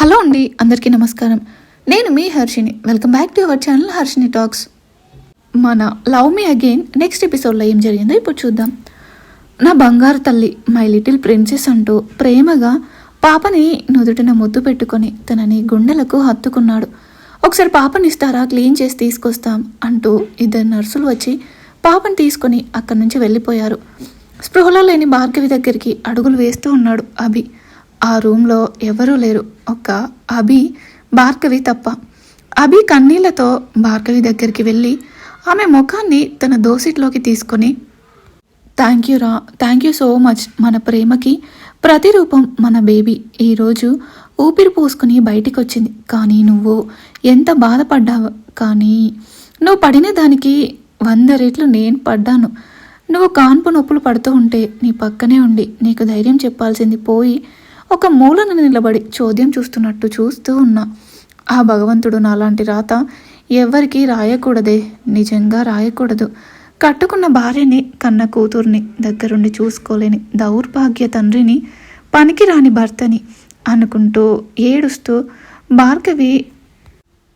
Hello అండి అందరికీ నమస్కారం. నేను మీ Harshini welcome back to our channel Harshini talks మన లవ్ మీ అగైన్ నెక్స్ట్ ఎపిసోడ్లో ఏం జరిగిందో ఇప్పుడు చూద్దాం. నా బంగారు తల్లి మై లిటిల్ ప్రిన్సెస్ అంటూ ప్రేమగా పాపని నుదుటిన ముద్దు పెట్టుకొని తనని గుండెలకు హత్తుకున్నాడు. ఒకసారి పాపని ఇస్తారా క్లీన్ చేసి తీసుకొస్తాం అంటూ ఇద్దరు నర్సులు వచ్చి పాపని తీసుకొని అక్కడి నుంచి వెళ్ళిపోయారు. స్పృహలో లేని భార్గవి దగ్గరికి అడుగులు వేస్తూ ఉన్నాడు అభి. ఆ రూమ్లో ఎవరూ లేరు. ఒక్క అభి భార్గవి తప్ప. అభి కన్నీళ్ళతో భార్గవి దగ్గరికి వెళ్ళి ఆమె ముఖాన్ని తన దోసిట్లోకి తీసుకొని థ్యాంక్ యూ రా థ్యాంక్ యూ సో మచ్ మన ప్రేమకి ప్రతిరూపం మన బేబీ. ఈరోజు ఊపిరి పోసుకుని బయటికి వచ్చింది కానీ నువ్వు ఎంత బాధపడ్డావు? కానీ నువ్వు పడిన దానికి వంద రెట్లు నేను పడ్డాను. నువ్వు కాన్పు నొప్పులు పడుతూ ఉంటే నీ పక్కనే ఉండి నీకు ధైర్యం చెప్పాల్సింది పోయి ఒక మూలన నిలబడి చోద్యం చూస్తున్నట్టు చూస్తూ ఉన్నా. ఆ భగవంతుడు నాలాంటి రాత ఎవ్వరికీ రాయకూడదే నిజంగా రాయకూడదు. కట్టుకున్న భార్యని కన్న కూతుర్ని దగ్గరుండి చూసుకోలేని దౌర్భాగ్య తండ్రిని పనికిరాని భర్తని అనుకుంటూ ఏడుస్తూ భార్గవి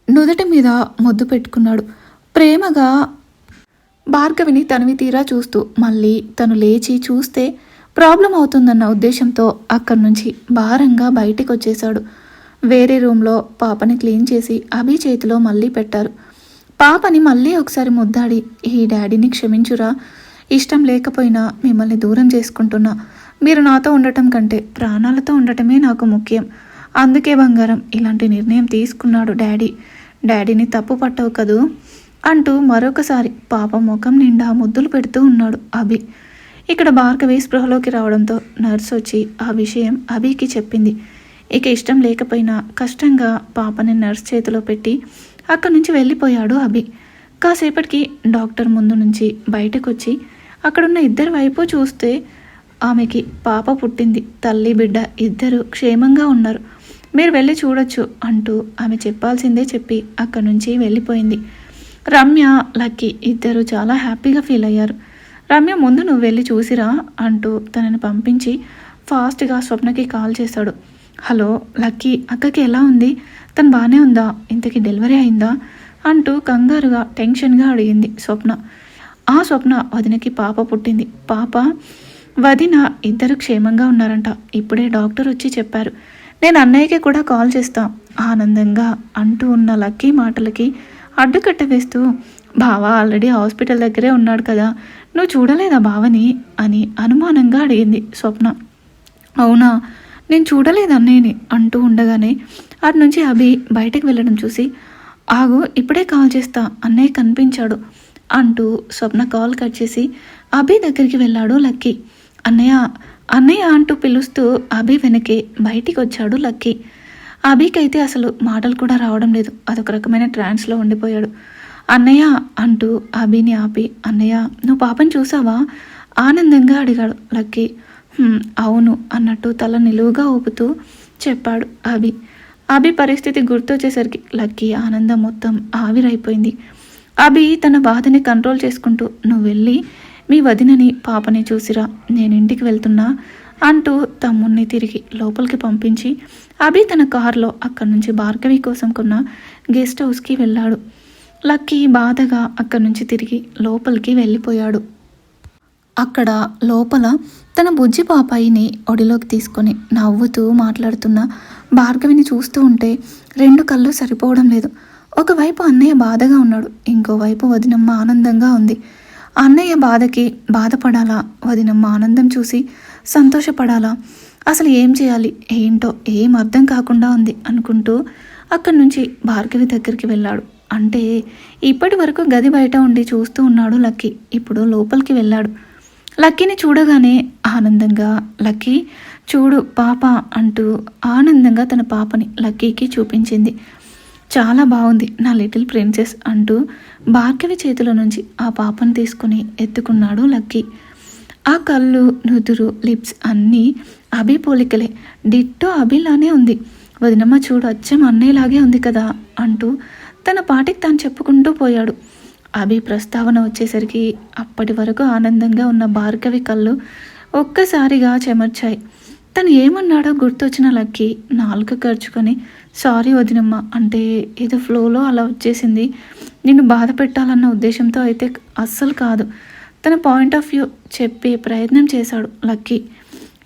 నుదుటి మీద ముద్దు పెట్టుకున్నాడు. ప్రేమగా భార్గవిని తనివి తీరా చూస్తూ మళ్ళీ తను లేచి చూస్తే ప్రాబ్లం అవుతుందన్న ఉద్దేశంతో అక్కడి నుంచి భారంగా బయటికి వచ్చేశాడు వేరే రూమ్లో పాపని క్లీన్ చేసి అభి చేతిలో మళ్ళీ పెట్టారు. పాపని మళ్ళీ ఒకసారి ముద్దాడి ఈ డాడీని క్షమించురా. ఇష్టం లేకపోయినా మిమ్మల్ని దూరం చేసుకుంటున్నా. మీరు నాతో ఉండటం కంటే ప్రాణాలతో ఉండటమే నాకు ముఖ్యం. అందుకే బంగారం ఇలాంటి నిర్ణయం తీసుకున్నాడు డాడీ. డాడీని తప్పు పట్టవు కదూ అంటూ మరొకసారి పాప ముఖం నిండా ముద్దులు పెడుతూ ఉన్నాడు అభి. ఇక్కడ భార్గవి స్పృహలోకి రావడంతో నర్స్ వచ్చి ఆ విషయం అభికి చెప్పింది. ఇక ఇష్టం లేకపోయినా కష్టంగా పాపని నర్స్ చేతిలో పెట్టి అక్కడి నుంచి వెళ్ళిపోయాడు అభి. కాసేపటికి డాక్టర్ ముందు నుంచి బయటకు వచ్చి అక్కడున్న ఇద్దరి వైపు చూస్తే ఆమెకి పాప పుట్టింది. తల్లి బిడ్డ ఇద్దరు క్షేమంగా ఉన్నారు. మీరు వెళ్ళి చూడొచ్చు అంటూ ఆమె చెప్పాల్సిందే చెప్పి అక్కడి నుంచి వెళ్ళిపోయింది. రమ్య లక్కీ ఇద్దరు చాలా హ్యాపీగా ఫీల్ అయ్యారు. రమ్య ముందు నువ్వు వెళ్ళి చూసిరా అంటూ తనని పంపించి ఫాస్ట్గా స్వప్నకి కాల్ చేశాడు హలో లక్కీ అక్కకి ఎలా ఉంది? తను బాగానే ఉందా? ఇంతకీ డెలివరీ అయిందా? అంటూ కంగారుగా టెన్షన్గా అడిగింది స్వప్న. ఆ స్వప్న వదినకి పాప పుట్టింది. పాప వదిన ఇద్దరు క్షేమంగా ఉన్నారంట. ఇప్పుడే డాక్టర్ వచ్చి చెప్పారు. నేను అన్నయ్యకి కూడా కాల్ చేస్తా ఆనందంగా అంటూ ఉన్న లక్కీ మాటలకి అడ్డుకట్ట వేస్తూ బావ ఆల్రెడీ హాస్పిటల్ దగ్గరే ఉన్నాడు కదా నువ్వు చూడలేదా బావని అని అనుమానంగా అడిగింది స్వప్న. అవునా నేను చూడలేదు అన్నయ్యని అంటూ ఉండగానే అటు నుంచి అభి బయటకు వెళ్ళడం చూసి ఆగు ఇప్పుడే కాల్ చేస్తా అన్నయ్య కనిపించాడు అంటూ స్వప్న కాల్ కట్ చేసి అభి దగ్గరికి వెళ్ళాడు లక్కీ. అన్నయ్య అన్నయ్య అంటూ పిలుస్తూ అభి వెనకే బయటికి వచ్చాడు లక్కీ. అభికైతే అసలు మాటలు కూడా రావడం లేదు అదొక రకమైన ట్రాన్స్లో ఉండిపోయాడు. అన్నయ్య అంటూ అభిని ఆపి అన్నయ్య నువ్వు పాపని చూసావా? ఆనందంగా అడిగాడు లక్కీ. అవును అన్నట్టు తల నిలువుగా ఊపుతూ చెప్పాడు అభి. అభి పరిస్థితి గుర్తొచ్చేసరికి లక్కీ ఆనందం మొత్తం ఆవిరైపోయింది. అభి తన బాధని కంట్రోల్ చేసుకుంటూ నువ్వు వెళ్ళి మీ వదినని పాపని చూసిరా నేను ఇంటికి వెళ్తున్నా అంటూ తమ్ముణ్ణి తిరిగి లోపలికి పంపించి అభి తన కారులో అక్కడి నుంచి భార్గవి కోసం కొన్న గెస్ట్ హౌస్కి వెళ్ళాడు. లక్కీ బాధగా అక్కడి నుంచి తిరిగి లోపలికి వెళ్ళిపోయాడు. అక్కడ లోపల తన బుజ్జి పాపాయిని ఒడిలోకి తీసుకొని నవ్వుతూ మాట్లాడుతున్న భార్గవిని చూస్తూ ఉంటే రెండు కళ్ళు సరిపోవడం లేదు. ఒకవైపు అన్నయ్య బాధగా ఉన్నాడు ఇంకోవైపు వదినమ్మ ఆనందంగా ఉంది. అన్నయ్య బాధకి బాధపడాలా? వదినమ్మ ఆనందం చూసి సంతోషపడాలా? అసలు ఏం చేయాలి? ఏంటో ఏం అర్థం కాకుండా ఉంది అనుకుంటూ అక్కడి నుంచి భార్గవి దగ్గరికి వెళ్ళాడు. అంటే ఇప్పటి వరకు గది బయట ఉండి చూస్తూ ఉన్నాడు లక్కీ. ఇప్పుడు లోపలికి వెళ్ళాడు. లక్కీని చూడగానే ఆనందంగా లక్కీ చూడు పాప అంటూ ఆనందంగా తన పాపని లక్కీకి చూపించింది. చాలా బాగుంది నా లిటిల్ ప్రిన్సెస్ అంటూ భార్గవి చేతుల నుంచి ఆ పాపను తీసుకుని ఎత్తుకున్నాడు లక్కీ. ఆ కళ్ళు నుదురు లిప్స్ అన్నీ అభి పోలికలే. డిట్టో అభిలానే ఉంది. వదినమ్మ చూడు అచ్చం అన్నయ్యలాగే ఉంది కదా అంటూ తన పాటికి తాను చెప్పుకుంటూ పోయాడు. అభి ప్రస్తావన వచ్చేసరికి అప్పటి వరకు ఆనందంగా ఉన్న భార్గవి కళ్ళు ఒక్కసారిగా చెమర్చాయి. తను ఏమన్నాడో గుర్తొచ్చిన లక్కీ నాలుక ఖర్చుకొని సారీ వదినమ్మ అంటే ఏదో ఫ్లోలో అలా వచ్చేసింది. నిన్ను బాధ పెట్టాలన్న ఉద్దేశంతో అయితే అస్సలు కాదు. తన పాయింట్ ఆఫ్ వ్యూ చెప్పే ప్రయత్నం చేశాడు లక్కీ.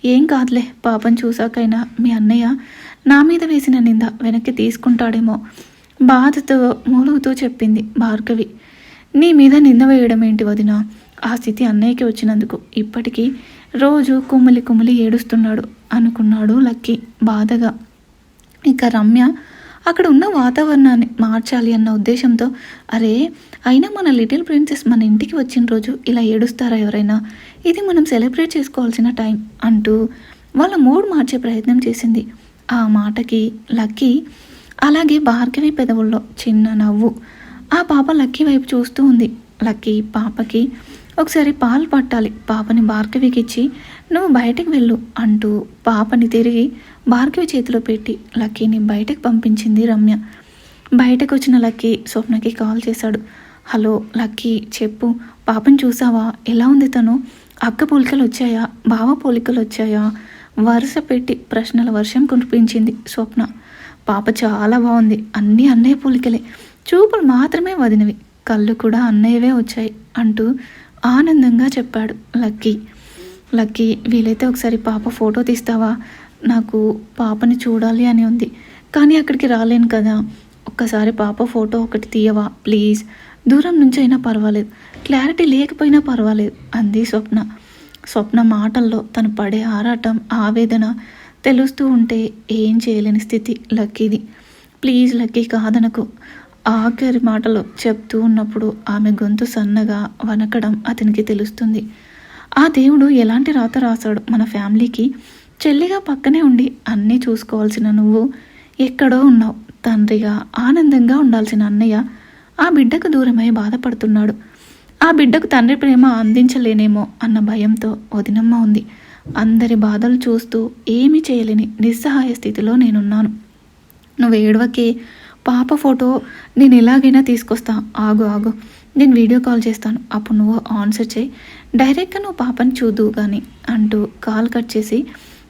ఏం కాదులే పాపం చూసాకైనా మీ అన్నయ్య నా మీద వేసిన నింద వెనక్కి తీసుకుంటాడేమో. బాధతో మూలుగుతూ చెప్పింది భార్గవి. నీ మీద నింద వేయడం ఏంటి వదిన? ఆ స్థితి అన్నయ్యకి వచ్చినందుకు. ఇప్పటికీ రోజు కుమిలి కుమిలి ఏడుస్తున్నాడు అనుకున్నాడు లక్కీ బాధగా. ఇక రమ్య అక్కడ ఉన్న వాతావరణాన్ని మార్చాలి అన్న ఉద్దేశంతో అరే అయినా మన లిటిల్ ప్రిన్సెస్ మన ఇంటికి వచ్చిన రోజు ఇలా ఏడుస్తారా ఎవరైనా? ఇది మనం సెలబ్రేట్ చేసుకోవాల్సిన టైం అంటూ వాళ్ళ మూడ్ మార్చే ప్రయత్నం చేసింది. ఆ మాటకి లక్కీ అలాగే భార్గవి పెదవుల్లో చిన్న నవ్వు. ఆ పాప లక్కీ వైపు చూస్తూ ఉంది. లక్కీ పాపకి ఒకసారి పాలు పట్టాలి. పాపని భార్గవికి ఇచ్చి నువ్వు బయటకు వెళ్ళు అంటూ పాపని తిరిగి భార్గవి చేతిలో పెట్టి లక్కీని బయటకు పంపించింది రమ్య. బయటకు వచ్చిన లక్కీ స్వప్నకి కాల్ చేశాడు. హలో లక్కీ చెప్పు. పాపని చూసావా? ఎలా ఉంది తను? అక్క పోలికలు వచ్చాయా? బావ పోలికలు వచ్చాయా? వరుస పెట్టి ప్రశ్నల వర్షం కురిపించింది స్వప్న. పాప చాలా బాగుంది. అన్నీ అన్నయ్య పోలికలే. చూపులు మాత్రమే వదినవి. కళ్ళు కూడా అన్నయ్యవే వచ్చాయి అంటూ ఆనందంగా చెప్పాడు లక్కీ. లక్కీ వీలైతే ఒకసారి పాప ఫోటో తీస్తావా? నాకు పాపని చూడాలి అని ఉంది. కానీ అక్కడికి రాలేను కదా. ఒక్కసారి పాప ఫోటో ఒకటి తీయవా? ప్లీజ్. దూరం నుంచి అయినా పర్వాలేదు. క్లారిటీ లేకపోయినా పర్వాలేదు అంది స్వప్న. స్వప్న మాటల్లో తను పడే ఆరాటం ఆవేదన తెలుస్తూ ఉంటే ఏం చేయలేని స్థితి లక్కీది. Please lucky కాదనకు. ఆఖరి మాటలు చెప్తూ ఉన్నప్పుడు ఆమె గొంతు సన్నగా వనకడం అతనికి తెలుస్తుంది. ఆ దేవుడు ఎలాంటి రాత రాశాడు మన ఫ్యామిలీకి? చెల్లిగా పక్కనే ఉండి అన్నీ చూసుకోవాల్సిన నువ్వు ఎక్కడో ఉన్నావు. తండ్రిగా ఆనందంగా ఉండాల్సిన అన్నయ్య ఆ బిడ్డకు దూరమై బాధపడుతున్నాడు. ఆ బిడ్డకు తండ్రి ప్రేమ అందించలేనేమో అన్న భయంతో వదినమ్మ ఉంది. అందరి బాధలు చూస్తూ ఏమీ చేయలేని నిస్సహాయ స్థితిలో నేనున్నాను. నువ్వు ఏడవకే పాప ఫోటో నేను ఎలాగైనా తీసుకొస్తా. ఆగు ఆగు నేను వీడియో కాల్ చేస్తాను. అప్పుడు నువ్వు ఆన్సర్ చేయి. డైరెక్ట్గా నువ్వు పాపని చూదు కానీ అంటూ కాల్ కట్ చేసి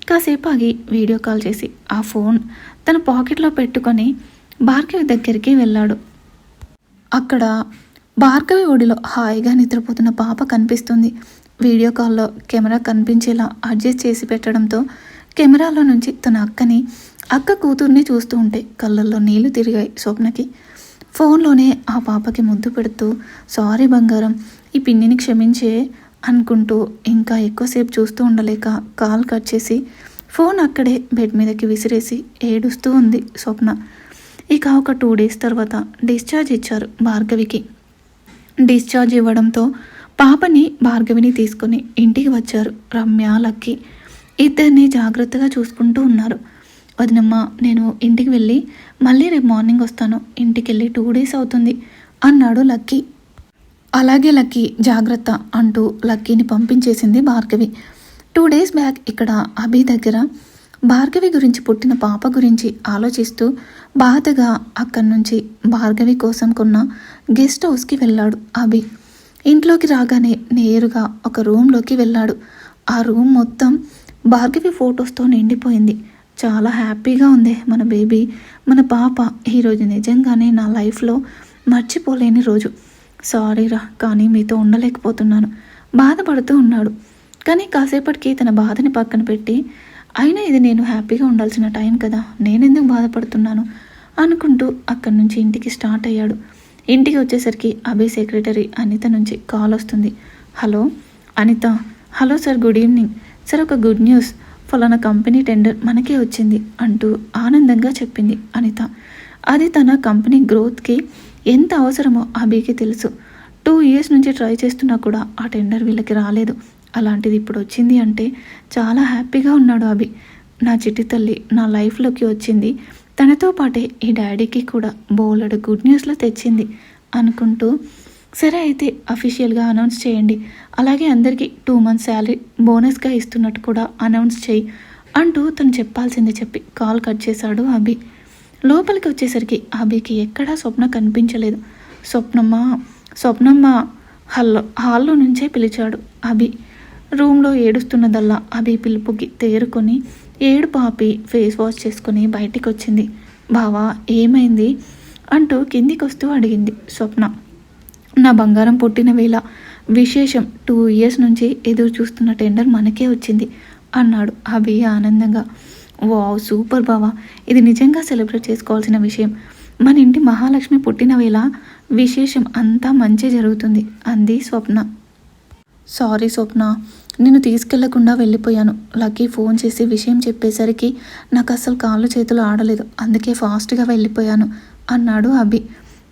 కాసేపు ఆగి వీడియో కాల్ చేసి ఆ ఫోన్ తన పాకెట్లో పెట్టుకొని భార్గవి దగ్గరికి వెళ్ళాడు. అక్కడ భార్గవి ఒడిలో హాయిగా నిద్రపోతున్న పాప కనిపిస్తుంది. వీడియో కాల్లో కెమెరా కనిపించేలా అడ్జస్ట్ చేసి పెట్టడంతో కెమెరాలో నుంచి తన అక్కని అక్క కూతుర్ని చూస్తూ ఉంటే కళ్ళల్లో నీళ్ళు తిరిగాయి స్వప్నకి. ఫోన్లోనే ఆ పాపకి ముద్దు పెడుతూ సారీ బంగారం ఈ పిన్నిని క్షమించే అనుకుంటూ ఇంకా ఎక్కువసేపు చూస్తూ ఉండలేక కాల్ కట్ చేసి ఫోన్ అక్కడే బెడ్ మీదకి విసిరేసి ఏడుస్తూ ఉంది స్వప్న. ఇక ఒక టూ డేస్ తర్వాత డిశ్చార్జ్ ఇచ్చారు భార్గవికి. డిశ్చార్జ్ ఇవ్వడంతో పాపని భార్గవిని తీసుకొని ఇంటికి వచ్చారు రమ్య లక్కీ. ఇద్దరిని జాగ్రత్తగా చూసుకుంటూ ఉన్నారు. వదినమ్మ నేను ఇంటికి వెళ్ళి మళ్ళీ రేపు మార్నింగ్ వస్తాను. ఇంటికి వెళ్ళి టూ డేస్ అవుతుంది అన్నాడు లక్కీ. అలాగే లక్కీ జాగ్రత్త అంటూ లక్కీని పంపించేసింది భార్గవి. టూ డేస్ బ్యాక్ ఇక్కడ అభి దగ్గర భార్గవి గురించి పుట్టిన పాప గురించి ఆలోచిస్తూ బాధగా అక్కడి నుంచి భార్గవి కోసం కొన్న గెస్ట్ హౌస్కి వెళ్ళాడు అభి. ఇంట్లోకి రాగానే నేరుగా ఒక రూమ్లోకి వెళ్ళాడు. ఆ రూమ్ మొత్తం భార్గవి ఫొటోస్తో నిండిపోయింది. చాలా హ్యాపీగా ఉంది మన బేబీ. మన పాప ఈరోజు నిజంగానే నా లైఫ్లో మర్చిపోలేని రోజు. సారీరా కానీ మీతో ఉండలేకపోతున్నాను. బాధపడుతూ ఉన్నాడు. కానీ కాసేపటికి తన బాధని పక్కన పెట్టి అయినా ఇది నేను హ్యాపీగా ఉండాల్సిన టైం కదా నేనెందుకు బాధపడుతున్నాను? అనుకుంటూ అక్కడి నుంచి ఇంటికి స్టార్ట్ అయ్యాడు. ఇంటికి వచ్చేసరికి అభి సెక్రటరీ అనిత నుంచి కాల్ వస్తుంది. Hello Anitha. Hello sir good evening. Sir ఒక గుడ్ న్యూస్. ఫలానా కంపెనీ టెండర్ మనకే వచ్చింది అంటూ ఆనందంగా చెప్పింది అనిత. అది తన కంపెనీ గ్రోత్కి ఎంత అవసరమో అభికి తెలుసు. టూ ఇయర్స్ నుంచి ట్రై చేస్తున్నా కూడా ఆ టెండర్ వీళ్ళకి రాలేదు. అలాంటిది ఇప్పుడు వచ్చింది అంటే చాలా హ్యాపీగా ఉన్నాడు అభి. నా చిట్టి తల్లి నా లైఫ్లోకి వచ్చింది. తనతో పాటే ఈ డాడీకి కూడా బోలెడు గుడ్ న్యూస్లో తెచ్చింది అనుకుంటూ సరే అయితే అఫీషియల్గా అనౌన్స్ చేయండి. అలాగే అందరికీ టూ మంత్స్ శాలరీ బోనస్గా ఇస్తున్నట్టు కూడా అనౌన్స్ చేయి అంటూ తను చెప్పాల్సింది చెప్పి కాల్ కట్ చేశాడు అభి. లోపలికి వచ్చేసరికి అభికి ఎక్కడా స్వప్న కనిపించలేదు. స్వప్నమ్మ స్వప్నమ్మ హల్లో హాల్లో నుంచే పిలిచాడు అభి. రూమ్లో ఏడుస్తున్నదల్లా అభి పిలుపుకి తేరుకొని ఏడు పాపి ఫేస్ వాష్ చేసుకుని బయటికి వచ్చింది బావా ఏమైంది? అంటూ కిందికి వస్తూ అడిగింది స్వప్న. నా బంగారం పుట్టిన వేళ విశేషం టూ ఇయర్స్ నుంచి ఎదురు చూస్తున్న టెండర్ మనకే వచ్చింది అన్నాడు అభి ఆనందంగా. వావ్ సూపర్ బావా. ఇది నిజంగా సెలబ్రేట్ చేసుకోవాల్సిన విషయం. మన ఇంటి మహాలక్ష్మి పుట్టిన వేళ విశేషం అంతా మంచి జరుగుతుంది అంది స్వప్న. సారీ స్వప్న. నేను తీసుకెళ్ళకుండా వెళ్ళిపోయాను. లక్కీ ఫోన్ చేసి విషయం చెప్పేసరికి నాకు అసలు కాళ్ళు చేతులు ఆడలేదు. అందుకే ఫాస్ట్గా వెళ్ళిపోయాను అన్నాడు అభి.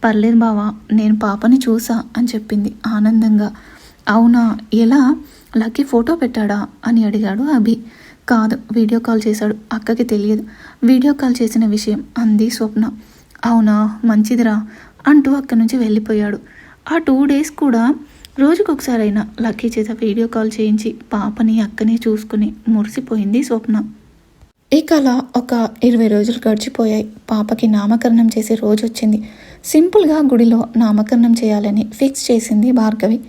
పర్లేదు బావా నేను పాపని చూసా అని చెప్పింది ఆనందంగా. అవునా? ఎలా? లక్కీ ఫోటో పెట్టాడా? అని అడిగాడు అభి. కాదు వీడియో కాల్ చేశాడు. అక్కకి తెలియదు. వీడియో కాల్ చేసిన విషయం అంది స్వప్న. అవునా? మంచిదిరా అంటూ అక్కడి నుంచి వెళ్ళిపోయాడు. ఆ టూ డేస్ కూడా రోజుకొకసారైనా లక్కీ చేత వీడియో కాల్ చేయించి పాపని అక్కని చూసుకుని మురిసిపోయింది స్వప్న. ఇక అలా ఒక ఇరవై రోజులు గడిచిపోయాయి. పాపకి నామకరణం చేసే రోజు వచ్చింది సింపుల్గా గుడిలో నామకరణం చేయాలని ఫిక్స్ చేసింది భార్గవి.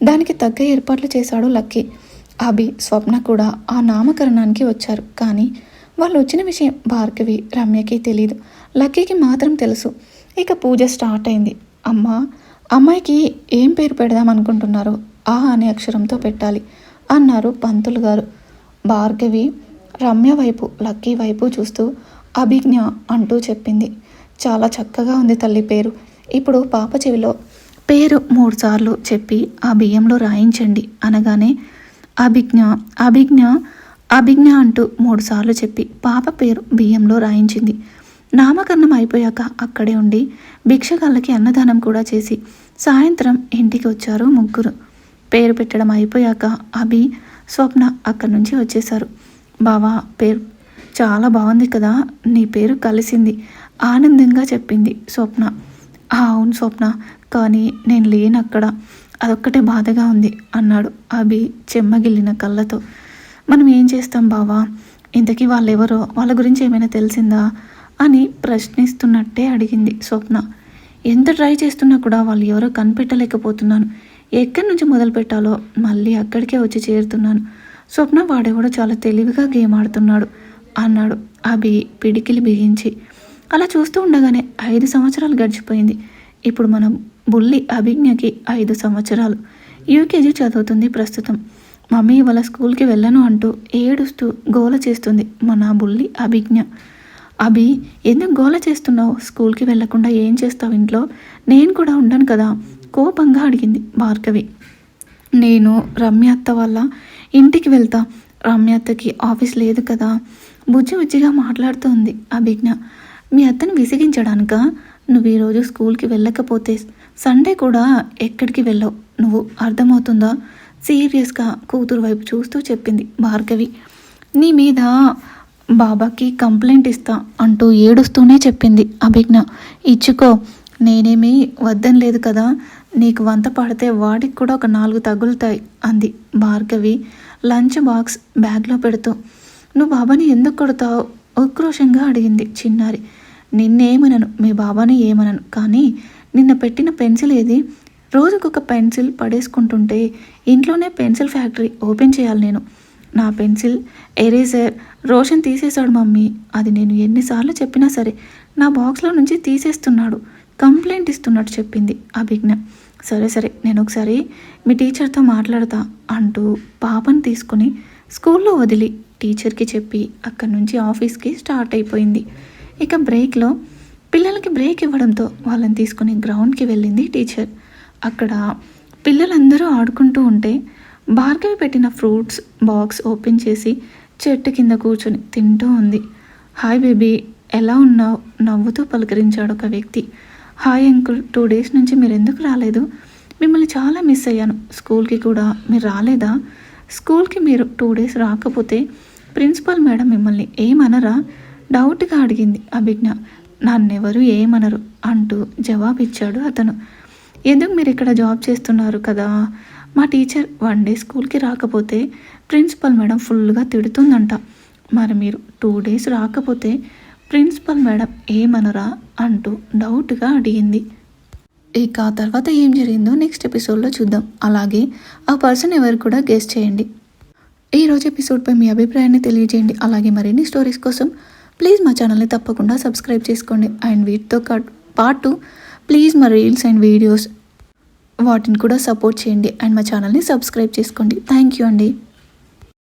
దానికి తగ్గ ఏర్పాట్లు చేశాడు లక్కీ. అభి స్వప్న కూడా ఆ నామకరణానికి వచ్చారు. కానీ వాళ్ళు వచ్చిన విషయం భార్గవి రమ్యకి తెలియదు లక్కీకి మాత్రం తెలుసు. ఇక పూజ స్టార్ట్ అయింది. అమ్మ అమ్మాయికి ఏం పేరు పెడదాం అనుకుంటున్నారు? ఆ అనే అక్షరంతో పెట్టాలి. అన్నారు పంతులు గారు. భార్గవి రమ్య వైపు లక్కీ వైపు చూస్తూ అభిజ్ఞ అంటూ చెప్పింది. చాలా చక్కగా ఉంది తల్లి పేరు. ఇప్పుడు పాప చెవిలో పేరు మూడుసార్లు చెప్పి ఆ బియ్యంలో రాయించండి అనగానే అభిజ్ఞ అభిజ్ఞ అభిజ్ఞ అంటూ మూడుసార్లు చెప్పి పాప పేరు బియ్యంలో రాయించింది. నామకరణం అయిపోయాక అక్కడే ఉండి భిక్షగాళ్ళకి అన్నదానం కూడా చేసి సాయంత్రం ఇంటికి వచ్చారు ముగ్గురు. పేరు పెట్టడం అయిపోయాక అభి స్వప్న అక్కడి నుంచి వచ్చేశారు. బావా పేరు చాలా బాగుంది కదా నీ పేరు కలిసింది ఆనందంగా చెప్పింది స్వప్న. అవును స్వప్న కానీ నేను లేను అక్కడ అదొక్కటే బాధగా ఉంది అన్నాడు అభి చెమ్మగిల్లిన కళ్ళతో. మనం ఏం చేస్తాం బావా? ఇంతకీ వాళ్ళెవరో? వాళ్ళ గురించి ఏమైనా తెలిసిందా? అని ప్రశ్నిస్తున్నట్టే అడిగింది స్వప్న. ఎంత ట్రై చేస్తున్నా కూడా వాళ్ళు ఎవరో కనిపెట్టలేకపోతున్నాను. ఎక్కడి నుంచి మొదలు పెట్టాలో మళ్ళీ అక్కడికే వచ్చి చేరుతున్నాను. స్వప్న వాడెవడో చాలా తెలివిగా గేమ్ ఆడుతున్నాడు అన్నాడు అభి పిడికిలి బిగించి. అలా చూస్తూ ఉండగానే ఐదు సంవత్సరాలు గడిచిపోయింది. ఇప్పుడు మనం బుల్లి అభిజ్ఞకి ఐదు సంవత్సరాలు. యూకేజీ చదువుతుంది ప్రస్తుతం. మమ్మీ ఇవాళ స్కూల్కి వెళ్ళను అంటూ ఏడుస్తూ గోల చేస్తుంది మన బుల్లి అభిజ్ఞ. అభి ఎందుకు గోల చేస్తున్నావు? స్కూల్కి వెళ్ళకుండా ఏం చేస్తావు ఇంట్లో? నేను కూడా ఉండను కదా కోపంగా అడిగింది భార్గవి. నేను రమ్య అత్త వల్ల ఇంటికి వెళ్తా. రమ్య అత్తకి ఆఫీస్ లేదు కదా బుజ్జి బుజ్జిగా మాట్లాడుతోంది అభిజ్ఞ. మీ అత్తను విసిగించడానిక? నువ్వు ఈరోజు స్కూల్కి వెళ్ళకపోతే సండే కూడా ఎక్కడికి వెళ్ళవు. నువ్వు అర్థమవుతుందా? సీరియస్గా కూతురు వైపు చూస్తూ చెప్పింది భార్గవి. నీ మీద బాబాకి కంప్లైంట్ ఇస్తా అంటూ ఏడుస్తూనే చెప్పింది అభిజ్ఞ. ఇచ్చుకో నేనేమీ వద్దని లేదు కదా నీకు వంత పడితే వాడికి కూడా ఒక నాలుగు తగులుతాయి అంది భార్గవి లంచ్ బాక్స్ బ్యాగ్లో పెడుతూ. నువ్వు బాబాని ఎందుకు కొడతావు? ఉక్రోషంగా అడిగింది చిన్నారి. నిన్నేమనను మీ బాబాని ఏమనను కానీ నిన్న పెట్టిన పెన్సిల్ ఏది? రోజుకొక పెన్సిల్ పడేసుకుంటుంటే ఇంట్లోనే పెన్సిల్ ఫ్యాక్టరీ ఓపెన్ చేయాలి నేను. నా పెన్సిల్ ఎరేజర్ రోషన్ తీసేశాడు మమ్మీ. అది నేను ఎన్నిసార్లు చెప్పినా సరే నా బాక్స్లో నుంచి తీసేస్తున్నాడు. కంప్లైంట్ ఇస్తున్నట్టు చెప్పింది అభిజ్ఞ. సరే సరే నేను ఒకసారి మీ టీచర్తో మాట్లాడతా అంటూ పాపని తీసుకుని స్కూల్లో వదిలి టీచర్కి చెప్పి అక్కడి నుంచి ఆఫీస్కి స్టార్ట్ అయిపోయింది. ఇక బ్రేక్లో పిల్లలకి బ్రేక్ ఇవ్వడంతో వాళ్ళని తీసుకుని గ్రౌండ్కి వెళ్ళింది టీచర్. అక్కడ పిల్లలందరూ ఆడుకుంటూ ఉంటే భార్గవి పెట్టిన ఫ్రూట్స్ బాక్స్ ఓపెన్ చేసి చెట్టు కింద కూర్చొని తింటూ ఉంది. హాయ్ బేబీ ఎలా ఉన్నావు? నవ్వుతూ పలకరించాడు ఒక వ్యక్తి. హాయ్ అంకుల్ టూ డేస్ నుంచి మీరు ఎందుకు రాలేదు? మిమ్మల్ని చాలా మిస్ అయ్యాను. స్కూల్కి కూడా మీరు రాలేదా? స్కూల్కి మీరు టూ డేస్ రాకపోతే ప్రిన్సిపల్ మేడం మిమ్మల్ని ఏమనరా? డౌట్గా అడిగింది అభిజ్ఞ. నన్నెవరు ఏమనరు అంటూ జవాబిచ్చాడు అతను. ఎందుకు మీరు ఇక్కడ జాబ్ చేస్తున్నారు కదా? మా టీచర్ వన్ డే స్కూల్కి రాకపోతే ప్రిన్సిపల్ మేడం ఫుల్గా తిడుతుందంట. మరి మీరు టూ డేస్ రాకపోతే ప్రిన్సిపల్ మేడం ఏమనరా అంటూ డౌట్గా అడిగింది. ఇక ఆ తర్వాత ఏం జరిగిందో నెక్స్ట్ ఎపిసోడ్లో చూద్దాం. అలాగే ఆ పర్సన్ ఎవరు కూడా గెస్ట్ చేయండి. ఈరోజు ఎపిసోడ్పై మీ అభిప్రాయాన్ని తెలియజేయండి. అలాగే మరిన్ని స్టోరీస్ కోసం ప్లీజ్ మా ఛానల్ని తప్పకుండా సబ్స్క్రైబ్ చేసుకోండి. అండ్ వీటితో పాటు ప్లీజ్ మా రీల్స్ అండ్ వీడియోస్ వాటిని కూడా సపోర్ట్ చేయండి అండ్ మా ఛానల్ని సబ్స్క్రైబ్ చేసుకోండి. థ్యాంక్ యూ అండి.